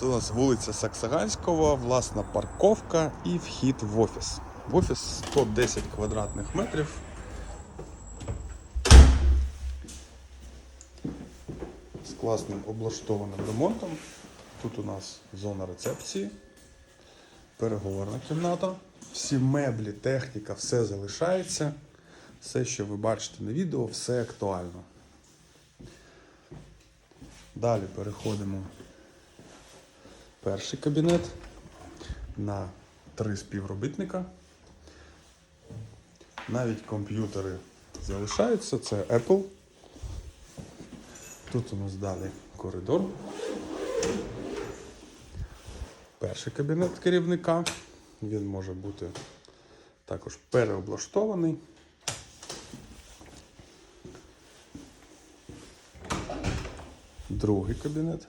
Це у нас вулиця Саксаганського, власна парковка і вхід в офіс. В офіс 110 квадратних метрів. З класним облаштованим ремонтом. Тут у нас зона рецепції, переговорна кімната. Всі меблі, техніка, все залишається. Все, що ви бачите на відео, все актуально. Далі переходимо перший кабінет на три співробітника. Навіть комп'ютери залишаються, це Apple. Тут у нас далі коридор. Перший кабінет керівника. Він може бути також переоблаштований. Другий кабінет.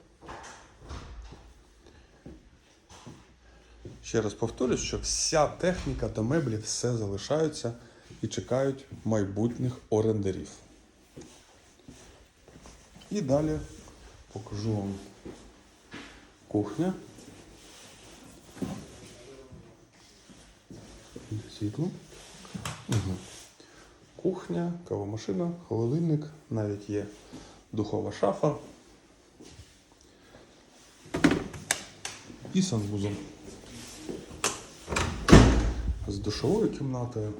Ще раз повторюсь, що вся техніка та меблі все залишаються і чекають майбутніх орендарів. І далі покажу вам кухня. Світло. Угу. Кухня, кавомашина, холодильник, навіть є духова шафа. І санвузол. З душовою кімнатою,